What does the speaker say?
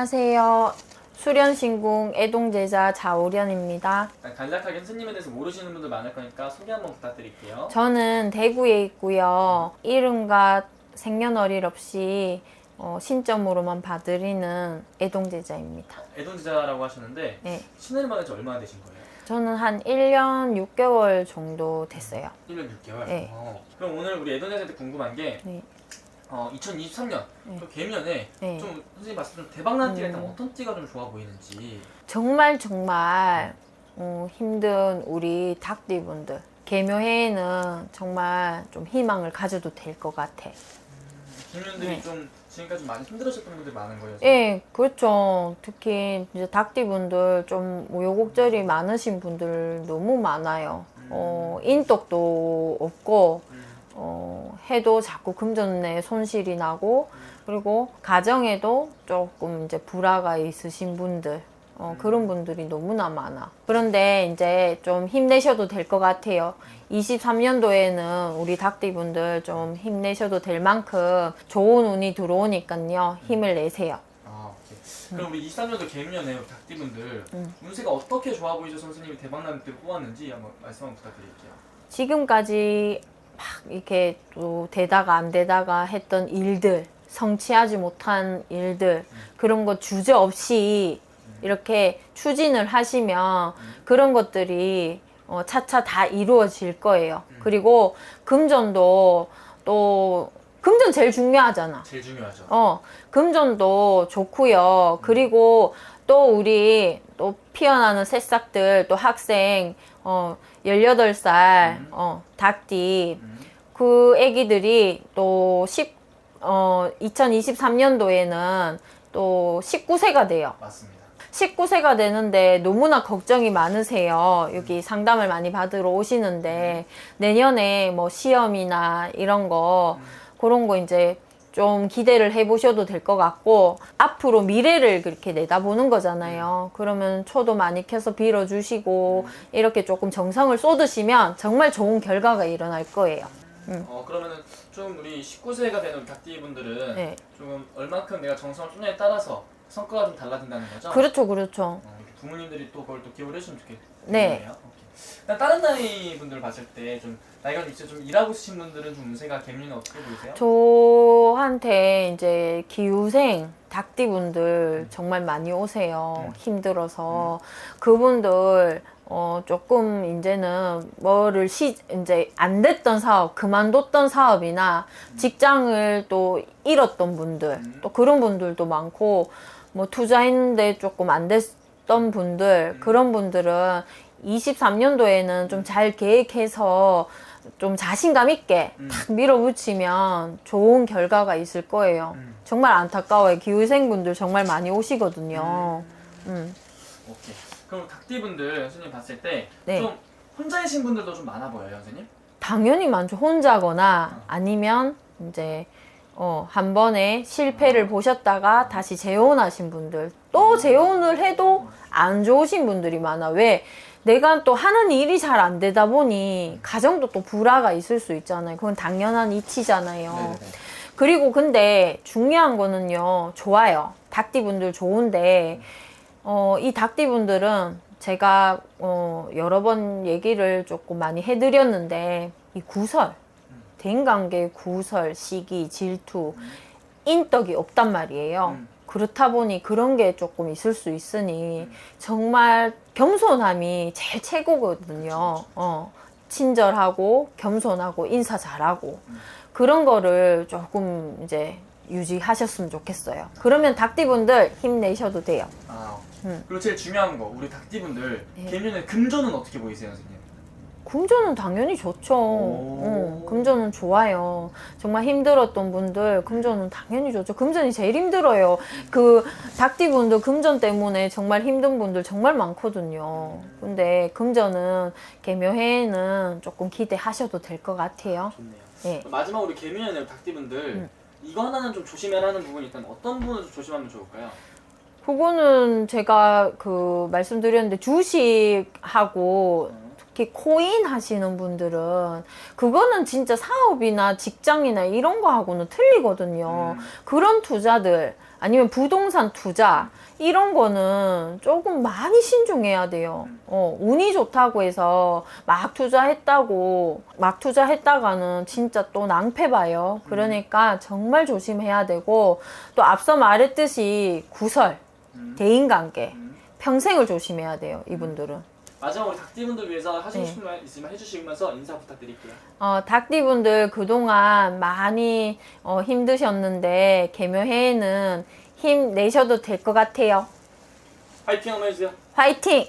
안녕하세요. 수련신궁 애동제자 자오련입니다. 간략하게 선생님에 대해서 모르시는 분들 많을 거니까 소개 한번 부탁드릴게요. 저는 대구에 있고요. 이름과 생년월일 없이 어, 신점으로만 봐드리는 애동제자입니다. 애동지자라고 하셨는데 네. 신혜를 만난 지 얼마나 되신 거예요? 저는 한 1년 6개월 정도 됐어요. 1년 6개월? 네. 어. 그럼 오늘 우리 애동지자한테 궁금한 게 네. 어, 2023년 네. 또 개면에 네. 좀 선생님 봤을 때좀 대박난 띠가 있다면 음. 어떤 띠가 좀 좋아 보이는지 정말 정말 어, 힘든 우리 닭띠분들 개묘해에는 정말 좀 희망을 가져도 될 것 같아. 개면들이 네. 좀 지금까지 많이 힘들으셨던 분들 많은 거예요. 예, 그렇죠. 특히 이제 닭띠분들 좀 우여곡절이 많으신 분들 너무 많아요. 어, 인덕도 없고, 음. 어, 해도 자꾸 금전에 손실이 나고, 그리고 가정에도 조금 이제 불화가 있으신 분들, 어, 그런 분들이 너무나 많아. 그런데 이제 좀 힘내셔도 될 것 같아요. 23년도에는 우리 닭띠분들 좀 힘내셔도 될 만큼 좋은 운이 들어오니까요. 힘을 내세요. 아, 오케이. 그럼 우리 23년도 개면에 닭띠분들 음. 운세가 어떻게 좋아 보이셔서 선생님이 대박난 띠를 뽑았는지 한번 말씀 한번 부탁드릴게요. 지금까지 막 이렇게 또 되다가 안 되다가 했던 일들, 성취하지 못한 일들, 그런 거 주저 없이 이렇게 추진을 하시면 그런 것들이 어, 차차 다 이루어질 거예요. 그리고 금전도 또, 금전 제일 중요하잖아. 제일 중요하죠. 어, 금전도 좋고요. 그리고 또 우리 또 피어나는 새싹들, 또 학생, 어, 18살, 음. 어, 닭띠, 음. 그 애기들이 또 10, 어, 2023년도에는 또 19세가 돼요. 맞습니다. 19세가 되는데 너무나 걱정이 많으세요. 여기 상담을 많이 받으러 오시는데 내년에 뭐 시험이나 이런 거 그런 거 이제 좀 기대를 해보셔도 될 것 같고 앞으로 미래를 그렇게 내다보는 거잖아요. 그러면 초도 많이 켜서 빌어주시고 이렇게 조금 정성을 쏟으시면 정말 좋은 결과가 일어날 거예요. 음. 어 그러면은 좀 우리 19세가 되는 닭띠 분들은 네. 조금 얼만큼 내가 정성을 쏟냐에 따라서 성과가 좀 달라진다는 거죠? 그렇죠, 그렇죠. 어, 부모님들이 또 그걸 또 기억을 해주시면 좋겠네요. 네. 오케이. 다른 나이 분들 봤을 때 좀 나이가 좀 있어 좀 일하고 있으신 분들은 좀 운세가 개미는 어떻게 보이세요? 저한테 이제 기후생 닭띠분들 정말 많이 오세요. 음. 힘들어서 그분들 어 조금 이제는 뭐를 시 이제 안 됐던 사업, 그만뒀던 사업이나 직장을 또 잃었던 분들, 음. 또 그런 분들도 많고 뭐 투자했는데 조금 안 됐 던 분들 음. 그런 분들은 23년도에는 좀 잘 계획해서 좀 자신감 있게 음. 탁 밀어붙이면 좋은 결과가 있을 거예요. 음. 정말 안타까워요. 기후생분들 정말 많이 오시거든요. 음. 오케이. 그럼 닭띠 분들 선생님 봤을 때좀 네. 혼자이신 분들도 좀 많아 보여요, 선생님? 당연히 많죠. 혼자거나 어. 아니면 이제 어, 한 번에 실패를 보셨다가 다시 재혼하신 분들 또 재혼을 해도 안 좋으신 분들이 많아. 왜? 내가 또 하는 일이 잘 안 되다 보니 가정도 또 불화가 있을 수 있잖아요. 그건 당연한 이치잖아요. 네네네. 그리고 근데 중요한 거는요, 좋아요. 닭띠분들 좋은데, 어, 이 닭띠분들은 제가, 어, 여러 번 얘기를 조금 많이 해드렸는데, 이 구설, 대인관계 구설, 시기, 질투, 인덕이 없단 말이에요. 음. 그렇다 보니 그런 게 조금 있을 수 있으니, 정말 겸손함이 제일 최고거든요. 어, 친절하고, 겸손하고, 인사 잘하고. 그런 거를 조금 이제 유지하셨으면 좋겠어요. 그러면 닭띠분들 힘내셔도 돼요. 아. 음. 그리고 제일 중요한 거 우리 닭띠 분들 네. 개면에 금전은 어떻게 보이세요, 선생님? 금전은 당연히 좋죠. 오. 응, 금전은 좋아요. 정말 힘들었던 분들 금전은 당연히 좋죠. 금전이 제일 힘들어요. 그 닭띠분들 금전 때문에 정말 힘든 분들 정말 많거든요. 근데 금전은 개묘해에는 조금 기대하셔도 될 것 같아요. 좋네요. 네. 마지막 우리 개미연의 닭띠분들 음. 이거 하나는 좀 조심해야 하는 부분이 있다면 어떤 부분을 좀 조심하면 좋을까요? 그거는 제가 그 말씀드렸는데 주식하고 음. 특히 코인 하시는 분들은 그거는 진짜 사업이나 직장이나 이런 거 하고는 틀리거든요. 음. 그런 투자들 아니면 부동산 투자 이런 거는 조금 많이 신중해야 돼요. 어, 운이 좋다고 해서 막 투자했다고 막 투자했다가는 진짜 또 낭패 봐요. 그러니까 정말 조심해야 되고 또 앞서 말했듯이 구설, 음. 대인 관계 음. 평생을 조심해야 돼요. 이분들은. 마지막으로 닭띠분들 위해서 하시고 네. 싶은 말 있으면 해주시면서 인사 부탁드릴게요. 어, 닭띠분들 그동안 많이 어, 힘드셨는데 개묘해에는 힘 내셔도 될 것 같아요. 파이팅 한번 해주세요. 화이팅!